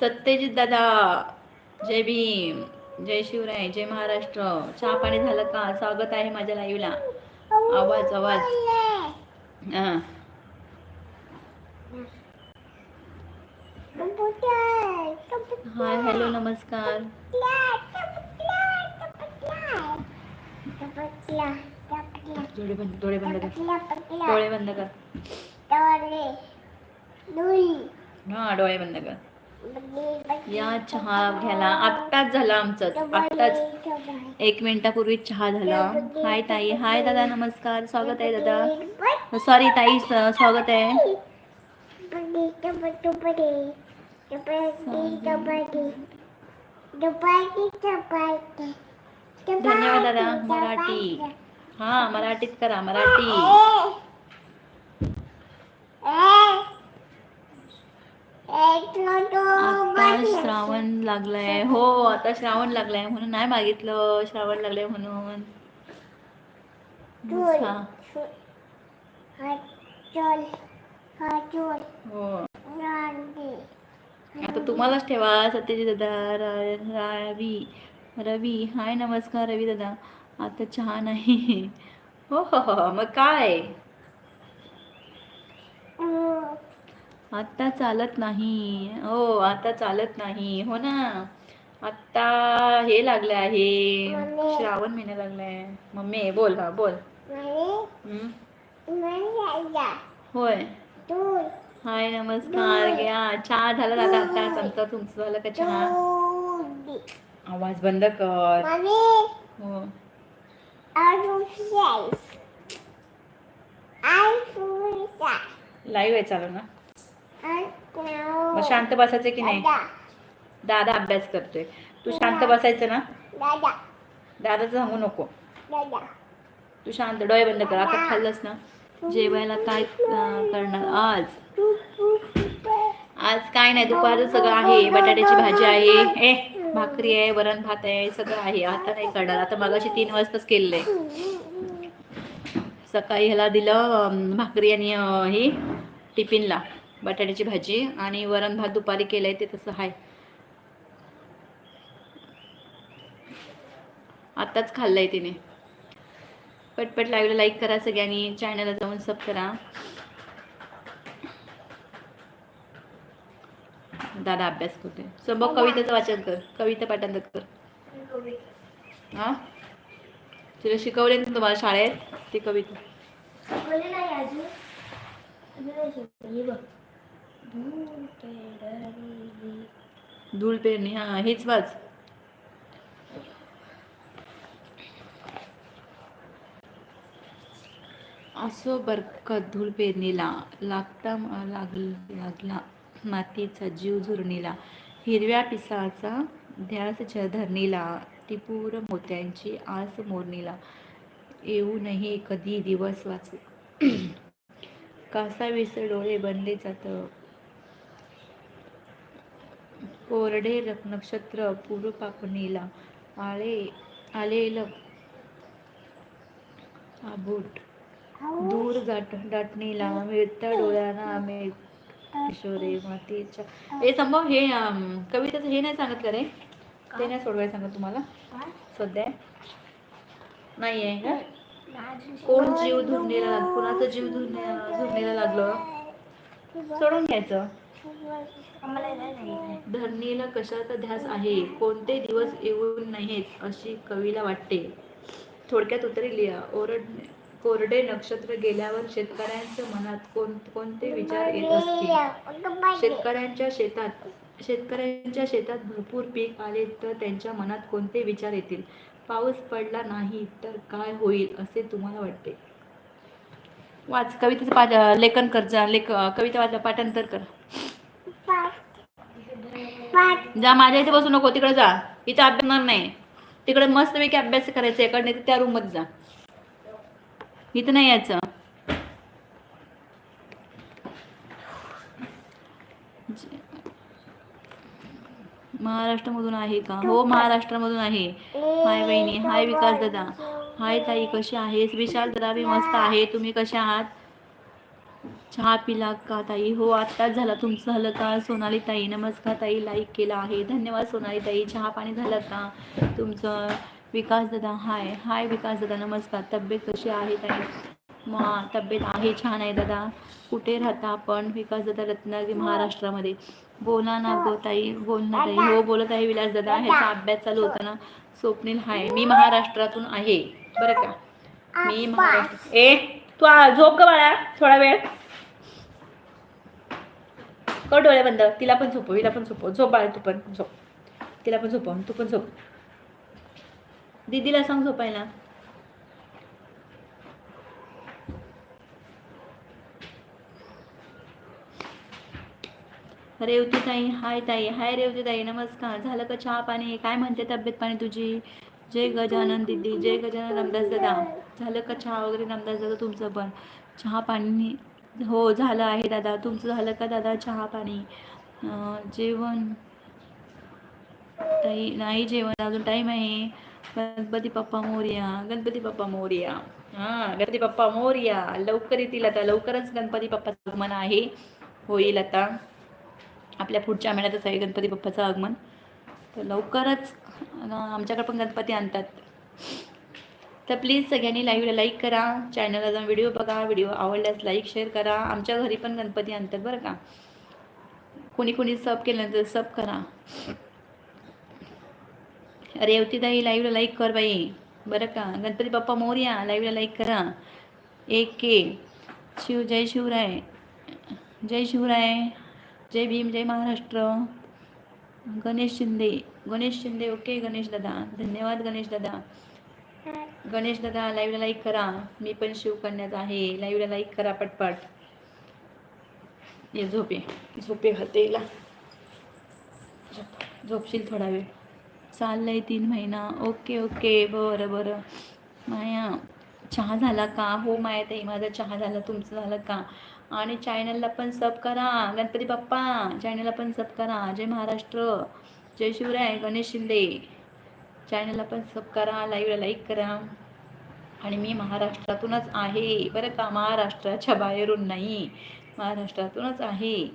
सत्यजित दादा जय भीम जय शिवराय जय महाराष्ट्र. चहा पाणी झालं का? स्वागत आहे माझ्या लाईव्हला. आवाज आवाज. हा. हाय हॅलो नमस्कार. डोळे बंद डोळे बंद कर. डोळे बंद कर. हा डोळे बंद कर. या चहा घ्यायला. आत्ताच झाला आमचं. आत्ताच. एक मिनिटापूर्वी चहा झाला. हाय ताई. हाय दादा नमस्कार. स्वागत आहे दादा. सॉरी ताई स्वागत आहे. धन्यवाद दादा. मराठी. हा मराठीत करा मराठी. आता श्रावण लागलाय. हो आता श्रावण लागलाय म्हणून नाही मागितलं. श्रावण लागलाय म्हणून. हा, आता तुम्हालाच ठेवा. सत्यजित दादा रवी. रवी हाय नमस्कार रवी दादा. आता चहा नाही. हो हो हो हो, मग काय? आता चालत नाही. हो आता चालत नाही. हो ना. आता हे लागलं आहे. श्रावण महिना लागलाय. मम्मी बोल हा बोल? होय. हाय नमस्कार. घ्या. चहा झाला दादा आता आमचा तुमचं झालं का चहा? आवाज बंद कर. हो. लाईव्ह आहे चालू ना? शांत बसायचं की नाही? दादा. अभ्यास करतोय. तू शांत बसायचं ना? दादाचं सांगू नको. तू शांत डोळे बंद कर. आता खाल्लंस ना? जेवायला काय करणार? आज. आज काय नाही. दुपारचं सगळं आहे. बटाट्याची भाजी आहे. ए भाकरी आहे वरण भात आहे सगळं आहे. आता नाही करणार. आता मगाशी तीन वाजताच केलेलं आहे सकाळी ह्याला दिलं भाकरी आणि ही टिफिनला. बटाट्याची भाजी आणि वरण भात दुपारी केलंय ते तसं आहे आत्ताच खाल्लंय तिने. पटपट लाईव्हला लाईक करा सगळ्यांनी चॅनलला जाऊन सब करा. दादा अभ्यास करतोय. सो बघ कवितेचं वाचन कर. कविता पाठांतर कर. हा? तुला शिकवले ना तुम्हाला शाळेत ती कविता? धूळ पेरणी हा हेच वाच. असो बरकत धूळ पेरणीला लागता लाग लागला मातीचा जीव झुरणीला हिरव्या पिसाचा ध्यास धरणीला टिपूर मोत्यांची आस मोरणीला येऊनही कधी दिवस वाचू. कासावीस डोळे बनले जातं कोरडे नक्षत्र पूर्व पापणीला आळे आलेल आबूट. दूर गाठ दाटणीला मिळत्या डोळ्यांना आम्ही किशोरे मातीच्या. हे संभव हे कवितेचं हे नाही सांगत का रे. ते नाही सोडवायला सांगत तुम्हाला. सध्या. नाही आहे का? कोण जीव धुरणीला लाग कोणाचं जीव धुरणे धुरणीला लागलं? सोडून घ्यायचं. धरणीला कशाचा ध्यास आहे? कोणते दिवस येऊन नाहीत अशी कवीला वाटते. थोडक्यात उतरी लिहा. ओरड कोरडे नक्षत्र गेल्यावर शेतकऱ्यांच्या मनात कोण कोणते विचार येत असतील? शेतकऱ्यांच्या शेतात शेतकऱ्यांच्या शेतात भरपूर पीक आले तर त्यांच्या मनात कोणते विचार येतील? पाऊस पडला नाही तर काय होईल असे तुम्हाला वाटते? वाच. कवितेचं पाठ लेखन कर जा. लेख कविता वाचा पाठांतर कर. जा माझ्या इथे बसू नको तिकडे जा. इथं अभ्यास नाही. तिकडे मस्तपैकी अभ्यास करायचा तर त्या रूममध्ये जा. इथं नाही यायचं. महाराष्ट्रामधून आहे का? हो महाराष्ट्रामधून आहे. हाय बहिणी हाय विकास दादा. हाय ताई कशी आहेस? विशाल दादा मी मस्त आहे. तुम्ही कशा आहात? चहा पिला का ताई? हो आत्ताच झाला तुमचं झालं का? सोनाली ताई नमस्कार ताई लाईक केला आहे. धन्यवाद सोनाली ताई. चहा पाणी झालं का? तुमचं विकास दादा हाय. हाय विकास दादा नमस्कार. तब्येत कशी आहे ताई? मा तब्येत आहे छान आहे दादा. कुठे राहता आपण? विकास दादा रत्नागिरी महाराष्ट्रामध्ये. बोला ना गो ताई. बोल ना ताई. हो बोलत आहे विलास दादा. ह्याचा अभ्यास चालू होता ना. स्वप्नील हाय. मी महाराष्ट्रातून आहे. बरं का. मी महाराष्ट्र ए तू झोप का बाळा. थोडा वेळ. कर डोळे बंद. तिला पण झोपव हिला पण झोपव. झोप बाळ तू पण झोप. तिला पण झोपव तू पण झोप. दीदीला सांग झोपायला. रेवती ताई हाय ताई. हाय रेवती ताई नमस्कार. झालं का चहा पाणी? काय म्हणते तब्येत पाणी तुझी? जय गजानन दिदी जय गजानन रामदास दादा. झालं का चहा वगैरे रामदास दादा तुमचं पण? चहा पाणी हो झालं आहे दादा. तुमचं झालं का दादा चहा पाणी? जेवण? ताई नाही जेवण अजून टाईम आहे. गणपती पप्पा मोर्या गणपती पप्पा मोर्या. हां गणपती पप्पा मोर्या. लवकर येतील आता. लवकरच गणपती पप्पाचं आगमन आहे. होईल आता. आपल्या पुढच्या महिन्यातच आहे गणपती पप्पाचं आगमन. तर लवकरच आमच्याकडे पण गणपती आणतात. तर प्लीज सगळ्यांनी लाईव्हला लाईक करा. चॅनलला जाऊन व्हिडिओ बघा. व्हिडिओ आवडल्यास लाईक शेअर करा. आमच्या घरी पण गणपती आणतात बरं का. कोणी कोणी सब केल्यानंतर सब करा. रेवतीताई लाईव्हला लाईक कर बाई. बरं का. गणपती बाप्पा मोर्या लाईव्हला लाईक करा. एक के. शिव जय शिवराय. जय शिवराय. जय भीम जय महाराष्ट्र. गणेश शिंदे. गणेश शिंदे ओके गणेश दादा. धन्यवाद गणेश दादा. गणेश दादा लाईव्हला लाईक करा. मी पण शिवकन्याच आहे. लाईव्हला लाईक करा पटपट. ये झोपे. झोपे घालते. झोप. झोपशील थोडा वेळ. चाललंय तीन महिना. ओके ओके बरं बरं. माया चहा झाला का? हो माया ताई माझा चहा झाला. तुमचं झालं का? आणि चॅनलला पण सब करा. गणपती बाप्पा चॅनलला पण सब करा. जय महाराष्ट्र. जय शिवराय. गणेश शिंदे. चॅनलला पण सब करा लाईव्हला लाईक करा. आणि मी महाराष्ट्रातूनच आहे. बरं का? महाराष्ट्राच्या बाहेरून नाही. महाराष्ट्रातूनच आहे.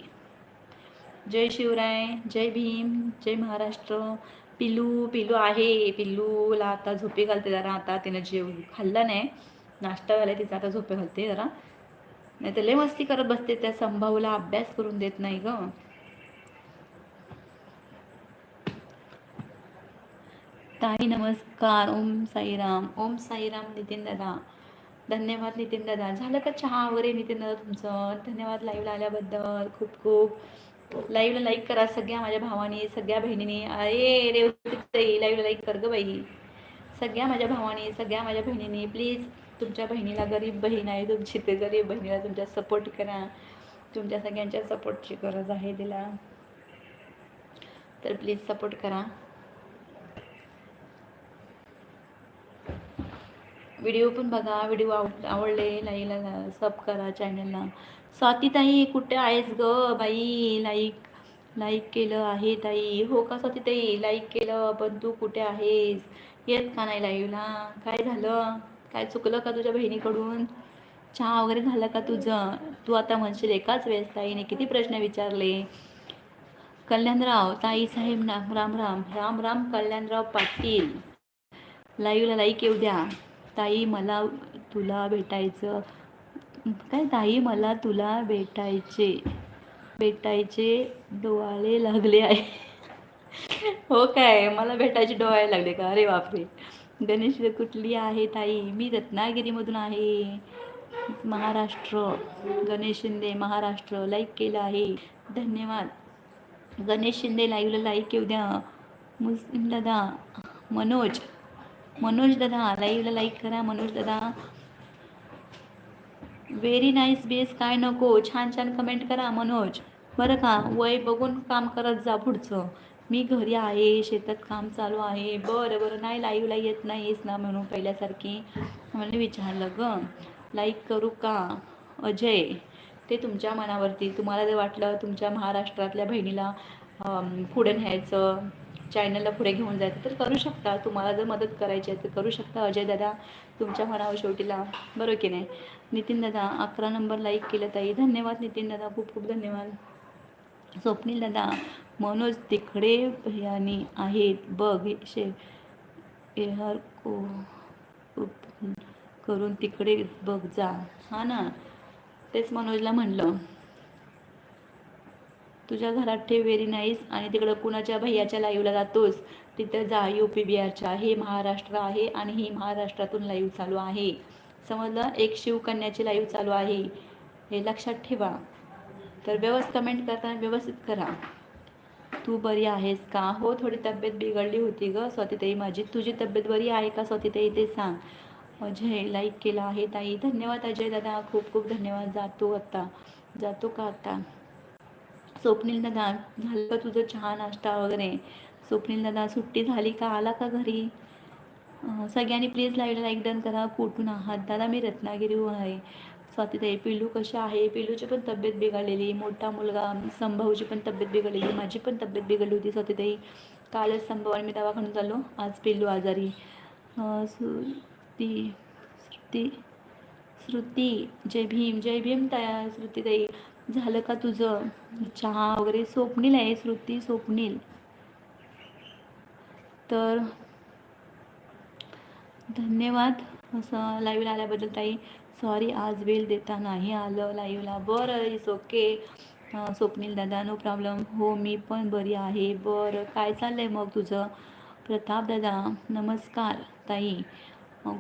जय शिवराय जय भीम जय महाराष्ट्र. पिल्लू पिलू आहे. पिल्लूला आता झोपे घालते जरा. आता तिनं जेव खाल्लं नाही. नाश्ता झाला तिचा आता झोपे घालते जरा. नाही तर लय मस्ती करत बसते त्या संभावला अभ्यास करून देत नाही गं. ताई नमस्कार. ओम साईराम. ओम साईराम नितीन दादा. धन्यवाद नितीन दादा. झालं का चहा वगैरे नितीन दादा तुमचं? धन्यवाद लाईव्हला आल्याबद्दल. खूप खूप. लाईव्हला लाईक करा सगळ्या माझ्या भावानी सगळ्या बहिणीने. अरे रेवती लाईव्हला लाईक कर ग बाई. सगळ्या माझ्या भावानी सगळ्या माझ्या बहिणीने. प्लीज तुमच्या बहिणीला गरीब बहीण आहे. तुमची ते गरीब बहिणीला तुमच्या सपोर्ट करा. तुमच्या सगळ्यांच्या सपोर्टची गरज आहे तिला. तर प्लीज सपोर्ट करा. व्हिडिओ पण बघा व्हिडिओ आव आवडले लाईला सब करा चॅनलला स्वाती ताई कुठे आहेस ग बाई? लाईक लाईक केलं आहे ताई. हो का स्वाती ताई लाईक केलं पण तू कुठे आहेस? येत का नाही लाईव्हला काय झालं? काय चुकलं का तुझ्या बहिणीकडून? चहा वगैरे झालं का तुझं? तू आता म्हणशील एकाच वेळेस ताईने किती प्रश्न विचारले? कल्याणराव ताई साहेब ना राम राम राम राम कल्याणराव पाटील. लाईव्हला लाईक येऊ द्या. ताई मला तुला भेटायचं. काय ताई मला तुला भेटायचे? भेटायचे डोळे लागले आहे. हो काय? मला भेटायचे डोळे लागले का? अरे बापरे. गणेश कुठली आहे ताई? मी रत्नागिरीमधून आहे. महाराष्ट्र. गणेश शिंदे महाराष्ट्र. लाईक केलं आहे. धन्यवाद. गणेश शिंदे लाईव्हला लाईक येऊ द्या. मुस्लिम दादा मनोज मनोज दादा लाईव्हला लाईक करा मनोज दादा. व्हेरी नाईस बेस काय नको? छान छान कमेंट करा मनोज. बरं का वय बघून काम करत जा पुढचं. मी घरी आहे शेतात काम चालू आहे. बरं बरं नाही लाईव्हला येत नाहीस ना म्हणून पहिल्यासारखी. मला विचारलं ग लाईक करू का? अजय ते तुमच्या मनावरती तुम्हाला जर वाटलं तुमच्या महाराष्ट्रातल्या बहिणीला पुढे न्यायचं चॅनलला पुढे घेऊन जायचं तर करू शकता. तुम्हाला जर मदत करायची आहे तर करू शकता. अजय दादा तुमच्या मनावर शेवटीला बरोबर की नाही? नितीन दादा अकरा नंबर लाईक केलं ताई. धन्यवाद नितीन दादा खूप खूप धन्यवाद. स्वप्नील दादा मनोज तिकडे यानी आहेत. बघ शे एहर को करून तिकडे बघ जा. हा ना? तेच मनोजला म्हणलं. तुझ्या घरात ठेव व्हेरी नाईस आणि तिकडं कुणाच्या भैयाच्या लाईव्हला जातोस तिथं जा यू पी बिहारच्या हे महाराष्ट्र आहे आणि ही महाराष्ट्रातून लाईव्ह चालू आहे. समजलं? एक शिवकन्याची लाईव्ह चालू आहे. हे लक्षात ठेवा. तर व्यवस्थित कमेंट करताना व्यवस्थित करा. तू बरी आहेस का? हो थोडी तब्येत बिघडली होती ग स्वातीताई माझी. तुझी तब्येत बरी आहे का स्वातीताई? ते सांग. अजय लाईक केला आहे ताई. धन्यवाद अजय दादा. खूप खूप धन्यवाद. जातो आत्ता जातो का आता? स्वप्नील दादा झालं का तुझं चहा नाश्ता वगैरे? स्वप्नील दादा सुट्टी झाली का? आला का घरी? सगळ्यांनी प्लीज लाइट लाईक डन करा. कुठून आहात? दादा मी रत्नागिरीहून आहे. स्वातीताई पिल्लू कसे आहे? पिल्लूची पण तब्येत बिघडलेली. मोठा मुलगा संभाऊची पण तब्येत बिघडलेली. माझी पण तब्येत बिघडली होती स्वातीताई. कालच संभाव आणि मी दवाखान्यात आलो. आज पिल्लू आजारी. अं, श्रुती श्रुती श्रुती जय भीम जय भीम तया श्रुतीताई. झालं का तुझं? चहा वगैरे स्वप्नील आहे श्रुती स्वप्नील तर धन्यवाद असं लाईव्हला आल्याबद्दल ताई. सॉरी आज वेळ देता नाही आलं लाईव्हला बरं इस ओके स्वप्नील दादा नो प्रॉब्लेम हो मी पण बरी आहे. बरं काय चाललं आहे मग तुझं? प्रताप दादा नमस्कार ताई.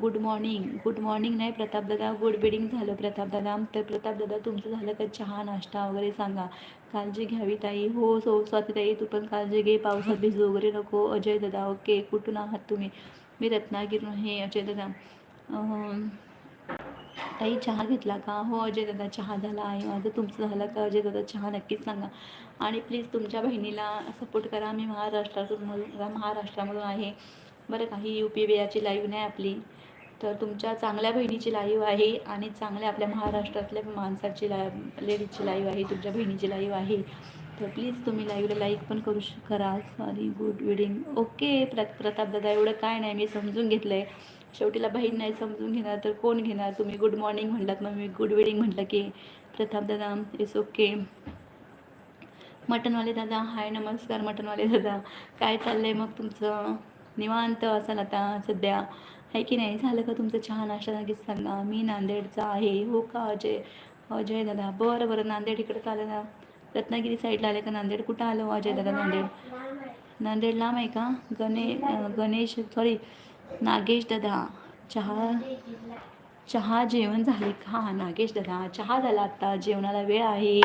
गुड मॉर्निंग गुड मॉर्निंग नाही प्रतापदादा गुड बिडिंग झालं प्रतापदादा तर प्रताप दादा तुमचं झालं का चहा नाश्ता वगैरे सांगा. काळजी घ्यावी ताई. हो सो स्वाती ताई तू पण काळजी घे. पावसात भिजू वगैरे नको. अजय दादा ओके. कुठून आहात तुम्ही? मी रत्नागिरी हे अजय दादा. ताई चहा घेतला का? हो अजय दादा चहा झाला आहे. माझं तुमचं झालं का? अजय दादा चहा नक्कीच सांगा. आणि प्लीज तुमच्या बहिणीला सपोर्ट करा. मी महाराष्ट्रातून महाराष्ट्रामधून आहे. बरं का ही यू पी बियाची लाईव्ह नाही आपली. तर तुमच्या चांगल्या बहिणीची लाईव्ह आहे आणि चांगल्या आपल्या महाराष्ट्रातल्या माणसाची ला लेडीजची लाईव्ह आहे तुमच्या बहिणीची लाईव्ह आहे. तर प्लीज तुम्ही लाईव्हला लाईक पण करू श करा सॉरी गुड विडिंग ओके प्र प्रताप दादा एवढं काय नाही मी समजून घेतलं आहे शेवटीला बहीण नाही समजून घेणार तर कोण घेणार? तुम्ही गुड मॉर्निंग म्हटलात मग मी गुड विडिंग म्हटलं की प्रताप दादा इट्स ओके मटनवाले दादा हाय नमस्कार मटनवाले दादा. काय चाललं आहे मग तुमचं? निवांत असाल आता सध्या. आहे की नाही? झालं का तुमचं चहा नाश्ता नक्कीच सांगा. मी नांदेडचा आहे. हो का? अजय. अजय दादा. बरं बरं. नांदेड इकडं चालेल ना? रत्नागिरी साईडला आले का नांदेड? कुठं आलो? अजय दादा नांदेड. नांदेड लांब आहे का? गणे गणेश सॉरी नागेश दादा. चहा चहा जेवण झाले का? नागेश दादा चहा झाला आत्ता जेवणाला वेळ आहे.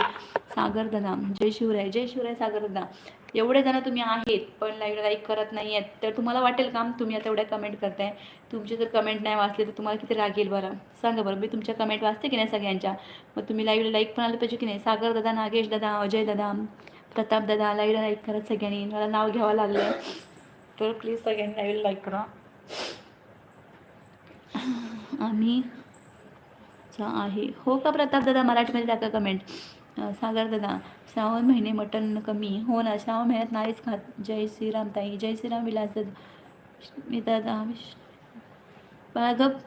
सागर दादा. जय शिवराय. जय शिवराय सागर दादा. एवढे जण तुम्ही आहेत पण लाईक लाईक करत नाही आहेत तर तुम्हाला वाटेल का तुम्ही आता एवढ्या कमेंट करताय? तुमचे जर कमेंट नाही वाचले तर तुम्हाला किती राग येईल बरं? सांगा बरं मी तुमच्या कमेंट वाचते की नाही सगळ्यांच्या? मग तुम्ही लाईव्हला लाईक पण आलं पाहिजे की नाही? सागर दादा नागेश दादा अजय दादा प्रताप दादा लाईव्हला लाईक करत सगळ्यांनी. मला नाव घ्यावं लागलं तर प्लीज सगळ्यांनी लाईव्हला लाईक करा. आम्ही चा आहे. हो का प्रताप दादा मराठीमध्ये टाका कमेंट सागर दादा श्रावण महिने मटण कमी हो ना श्रावण महिन्यात नाहीच खात. जय श्रीराम ताई जय श्रीराम विलास दादा मी दादा गप.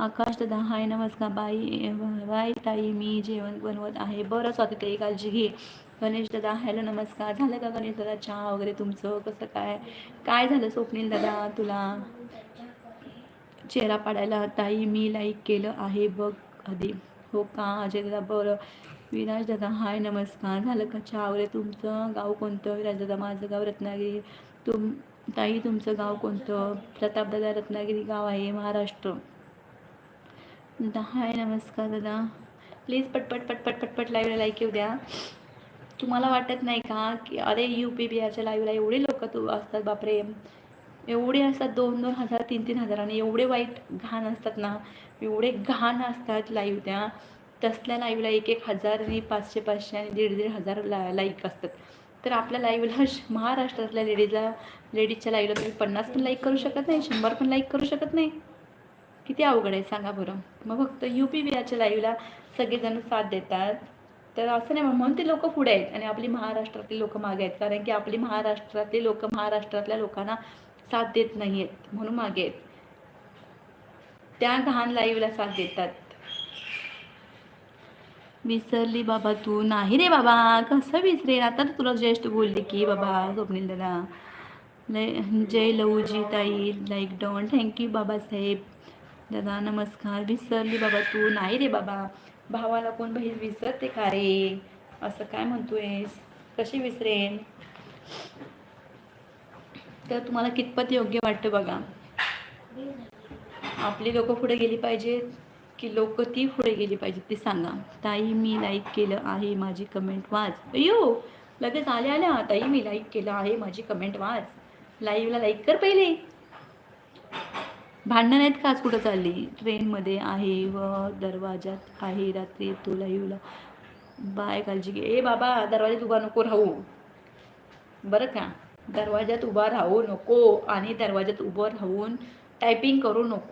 आकाश दादा हाय नमस्कार बाई बाय ताई मी जेवण बनवत आहे. बरं स्वाती काळजी घे. गणेश दादा हॅलो नमस्कार. झालं का गणेश दादा चहा वगैरे तुमचं? कसं काय? काय झालं स्वप्नील दादा तुला? चेहरा पाडायला ताई मी लाईक केलं आहे बघ आधी. हो का अजय दादा? बरं. विराज दादा हाय नमस्कार. झालं का चहा वगैरे तुमचं? गाव कोणतं? विराज दादा माझं गाव रत्नागिरी. तुम ताई तुमचं गाव कोणतं? प्रताप दादा रत्नागिरी गाव आहे महाराष्ट्र. दादा हाय नमस्कार दादा. प्लीज पटपट पटपट पटपट लाईव्हला लाईक येऊ द्या. तुम्हाला वाटत नाही का की अरे यू पी बिहारच्या लाईव्हला एवढे लोक तू असतात बापरे. एवढे असतात दोन दोन हजार तीन तीन हजार आणि एवढे वाईट घाण असतात ना. एवढे घाण असतात लाईव्ह त्या. तसल्या लाईव्हला एक एक हजार आणि पाचशे पाचशे आणि दीड दीड हजार ला लाईक असतात. तर आपल्या लाईव्हला महाराष्ट्रातल्या लेडीजला लेडीजच्या लाईव्हला तुम्ही पन्नास पण लाईक करू शकत नाही शंभर पण लाईक करू शकत नाही. किती अवघड आहे सांगा बरं. मग फक्त यू पी बिहारच्या लाईव्हला सगळेजण साथ देतात. तर असं नाही म्हणून ते लोक पुढे आहेत आणि आपली महाराष्ट्रातली लोक मागे आहेत. कारण की आपली महाराष्ट्रातली लोक महाराष्ट्रातल्या लोकांना साथ देत नाही आहेत म्हणून मागे आहेत. त्या घाण लाईव्हला साथ देतात. विसरली बाबा तू. नाही रे बाबा कसं विसरेन आता तर तुला ज्येष्ठ बोलली की बाबा स्वप्नील दादा लय जय लवजी ताई लाईक डॉन थँक्यू बाबासाहेब दादा नमस्कार. विसरली बाबा तू. नाही रे बाबा भावाला कोण बहीण विसरते का रे? असं काय म्हणतोयस? कशी विसरेन तर तुम्हाला कितपत योग्य वाटतं बघा. आपली लोक पुढे गेली पाहिजेत. की लोक ती पुढे गेली पाहिजेत ते सांगा. ताई मी लाईक केलं आहे माझी कमेंट वाच. अयो लगेच आल्या आल्या ताई मी लाईक केलं आहे माझी कमेंट वाच. लाईव्हला लाईक कर पहिले. भांडणं नाहीत का आज कुठं चालली? ट्रेनमध्ये आहे व दरवाजात आहे रात्री तो लाईव्हला बाय काळजी घे ए बाबा दरवाजात उभा नको राहू. बरं का? दरवाजात उभा राहू नको आणि दरवाजात उभं राहून टायपिंग करू नको.